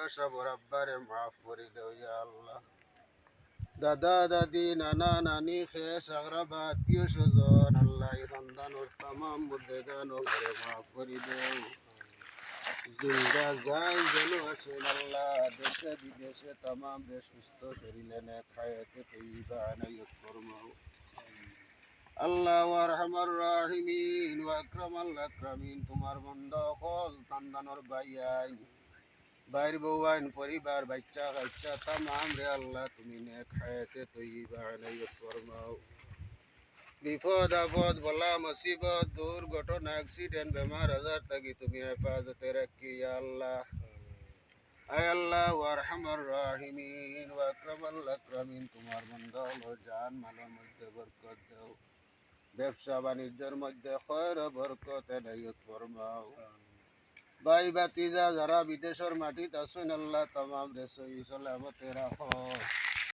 আব্বা মাফ করে দেও আল্লাহ দাদা দাদি নানা নানি খেস আগরাবা আত্মীয় স্বজন আল্লাহ এই সন্তানোর তামাম বুদ্ধেগান ঘরে মাফ করে দেও জিন্দা যাই যেন আছেন আল্লাহ দেশে বিদেশে তামাম রে সুস্থ শরীরে নে খায়তে তৈবা নাইয়ত ফরমাও আল্লাহ আরহামার রাহিমিন ওয়াকরাম আল্লাহ আক্রামিন তোমার বন্ধ কল তান্দানোর বাইয়াইন বাইর বউয়াইন পরিবার, বাচ্চা, কাচ্চা, তামাম রে আল্লাহ, তুমি নে খায়তে তৈবা নাইয়ত ফরমাও। বিপদ আপদ, বলা মুসিবত, দুর্ঘটনা অ্যাক্সিডেন্ট বেমার আজার থাকি তুমি হেফাজতে রাখি আল্লাহ। আয় আল্লাহ, ওয়ারহামার রাহিমিন ওয়াকরাম আল্লাহ আক্রামিন, তোমার বন্ধ হলো জান, মালের মধ্যে বরকত দাও। ব্যবসা বাণিজ্যের মধ্যে খয়র বরকত এনায়ত ফরমাও। ভাই বাতিজা যারা বিদেশের মাটিত আছেন আল্লাহ তাম দেশ সলামতে রাখো